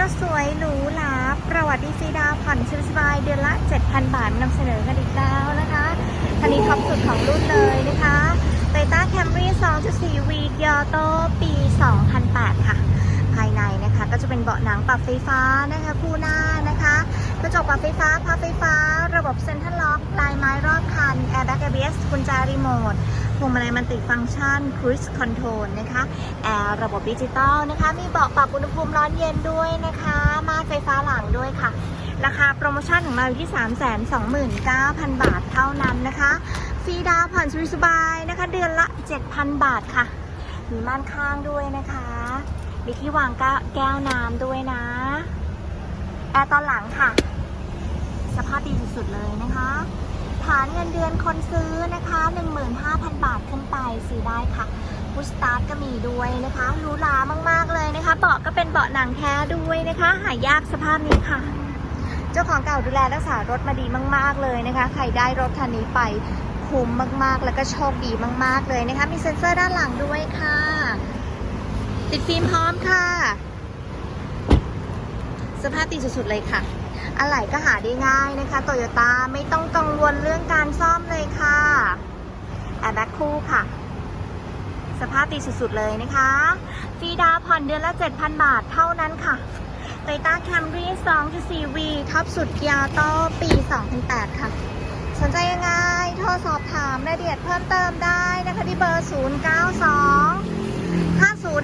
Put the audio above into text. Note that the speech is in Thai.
รถสวยหรูหราประวัติดีซีดาวผ่อนชิลสบายเดือนละ 7,000 บาทนำเสนอกันอีกแล้วนะคะคันนี้ท็อปสุดของรุ่นเลยนะคะ Toyota Camry 2.4 V g i o t o ปี 2008 ค่ะ ภายในนะคะก็จะเป็นเบาะหนังปรับไฟฟ้านะคะคู่หน้านะคะกระจกปรับไฟฟ้าพับไฟฟ้า ระบบเซ็นทรัลล็อกลายไม้รอบคัน Airbag ABS กุญแจรีโมท พวงมาลัยมันติฟังก์ชัน Cruise Control นะคะแอร์ระบบดิจิตอลนะคะ มีเบาะปรับอุณหภูมิร้อนเย็นด้วยนะคะ มาไฟฟ้าหลังด้วยค่ะ ราคาโปรโมชั่นของเราอยู่ที่ 329,000 บาทเท่านั้นนะคะ ฟรีดาวผ่อนสบายนะคะ เดือนละ 7,000 บาทค่ะ มีม่านข้างด้วยนะคะ มีที่วางแก้วน้ำด้วยนะ แอร์ตอนหลังค่ะ สภาพดีสุดๆเลยนะคะานเงินเดือนคนซื้อนะคะ 15,000 บาทขึ้นไปซื้อได้ค่ะพุสตาร์ทก็มีด้วยนะคะหรูหรามากๆเลยนะคะ เบาะก็เป็นเบาะหนังแท้ด้วยนะคะ หายากสภาพนี้ค่ะ เจ้าของเก่าดูแลรักษารถมาดีมาก ๆเลยนะคะ ใครได้รถคันนี้ไปคุ้มมากๆ แล้วก็โชคดีมาก ๆ เลยนะคะ มีเซ็นเซอร์ด้านหลังด้วยค่ะ ติดฟิล์มพร้อมค่ะ สภาพดีสุดๆเลยค่ะ อะไหล่ก็หาได้ง่ายนะคะโตโยต้าไม่ต้องกังวลเรื่องการซ่อมเลยค่ะแอร์แบ็คคู่ค่ะ สภาพดีสุดๆเลยนะคะ ฟรีดาวน์ผ่อนเดือนละ 7,000 บาทเท่านั้นค่ะ Toyota Camry 2.4V ท็อปสุดยาวโต้ปี 2008 ค่ะ สนใจยังไง โทรสอบถามรายละเอียดเพิ่มเติมได้นะคะที่เบอร์ 092 5050